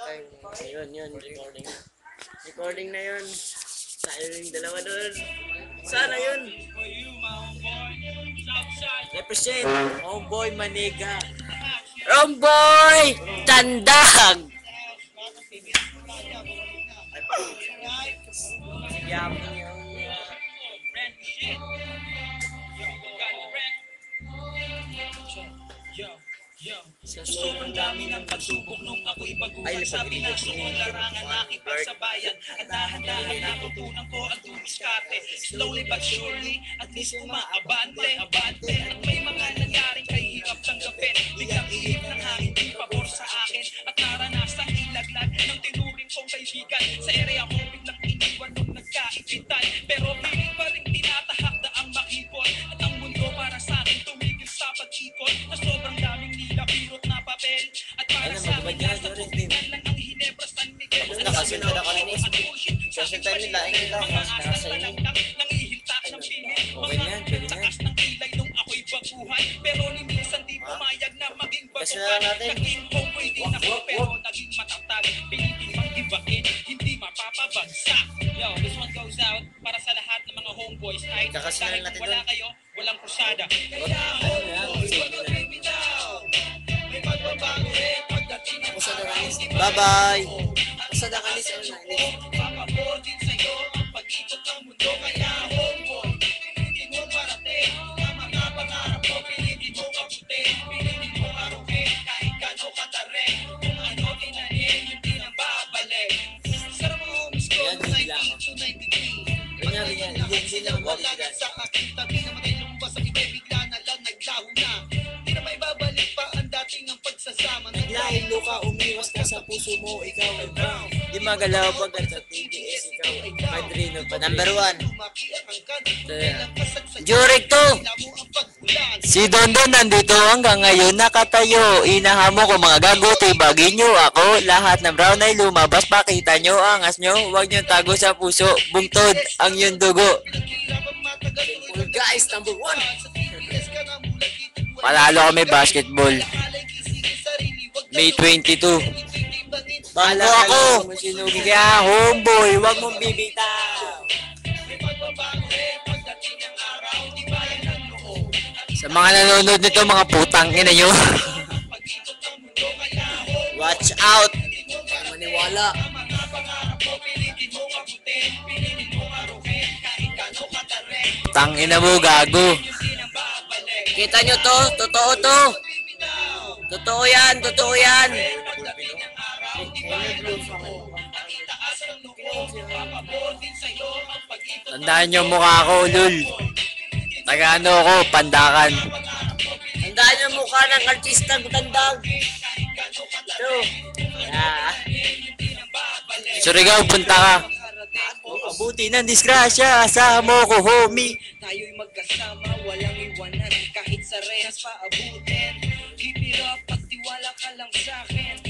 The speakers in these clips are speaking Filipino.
time. Yun, yun, recording. Recording na yun. Tayo yung dalawa doon. Sana yun. Represent, homeboy Maniga. Romboy! Tandag! Yaman Sa Sobrang dami ng pagsubok nung ako'y baguhan Sa pinasok larangan na ipagsabayan At dahan-dahan natutunan ko ang dumiskarte Slowly but surely, at least umaabante Abante, may mga nangyaring kahirap Ako na sa Social aking time nila, ayun lang, nasa inyo. Okay na yan, pwede na yan. Pero ni minsan di pumayag na maging na baguhan natin. Naging homeboy din ako pero naging matatag Pilitin mang ibain, hindi mapapabagsak Yo, this one goes out para sa lahat ng mga homeboys Kahit dahil natin wala kayo, walang krusada Kaya Ano yan? homeboy, wag May eh, pagdating ng araw Bye-bye! Sa Dakalis online. Papabotin sa'yo ang pag-ikot ng mundo Kaya homeboy, pilitin mo marating Ang mga pangarap mo, pilitin mo kaputi Pilitin mo karuki, kahit gano katare Kung ano tinanin, yung di nang babalik Sarap mga homies ko, Yan, yun lang. 19 to 93 Ganyan, ganyan. Hindi, hindi lang Wala sa puso mo, ikaw ay brown. Di magalaw pag sa TBS, ikaw ay padrino pa. Number one. Jurek to! Si Dondon nandito hanggang ngayon nakatayo. Inahamo ko mga gago, tibagin nyo ako. Lahat ng brown ay lumabas, pakita nyo, angas nyo. Huwag nyo tago sa puso, bungtod ang yung dugo. guys, number one. Palalo kami basketball. May 22. Bangko ako! Kaya homeboy, huwag mong bibitaw. Sa mga nanonood nito, mga putang ina nyo. Watch out! Maniwala. Tang ina mo, gago. Kita nyo to? Totoo to. Totoo yan, totoo yan. Tandaan nyo mukha ko, lul. Tagano ko, pandakan. Tandaan nyo mukha ng artistang tandag. Ito. Yeah. Surigao, punta ka. Abuti ng disgrasya, asahan mo ko, homie. Tayo'y magkasama, walang iwanan Kahit sa rehas pa abutin Keep it up, pagtiwala ka lang sa akin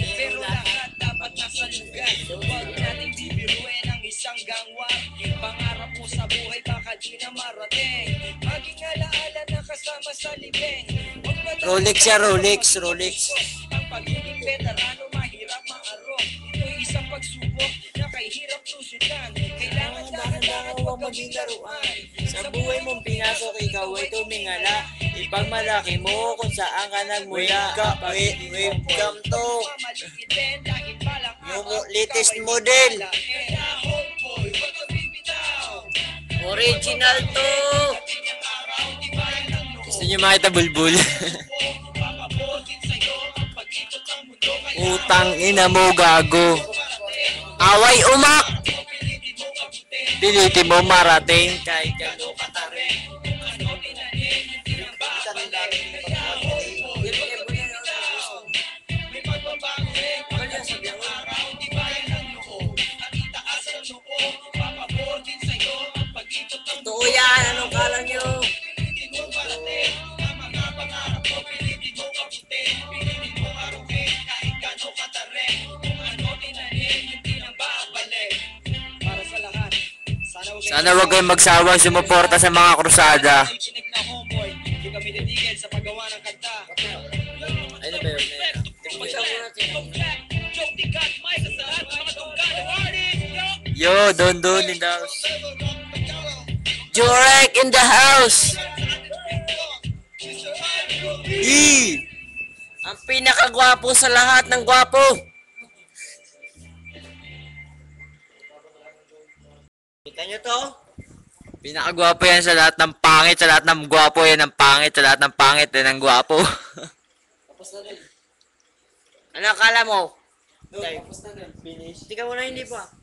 buhay baka di na marating. Maging alaala na kasama sa ba Rolex siya, Rolex, Rolex. Ang pagiging veterano mahirap maarok. Ito'y isang pagsubok na kay hirap lusutan Kailangan dahan-dahan huwag maging laruan. Sa buhay mong pinasok, ikaw ay tumingala. Ipagmalaki mo kung saan ka nagmula. Welcome to yung latest model. Original to! Gusto niyo makita bulbul? Utang ina mo gago. Away umak! Piliti mo marating gano'n katarin. Sana wag kayong magsawang sumuporta sa mga krusada. Chinik na ba yun? Yo, Don Don in the house. Jurek in the house! E! Ang pinakagwapo sa lahat ng gwapo! Kita nyo to? Pinakagwapo yan sa lahat ng pangit, sa lahat ng gwapo yan ang pangit, sa lahat ng pangit yan ang gwapo. Ano akala mo? Tapos na Finish. Hindi ka muna hindi pa.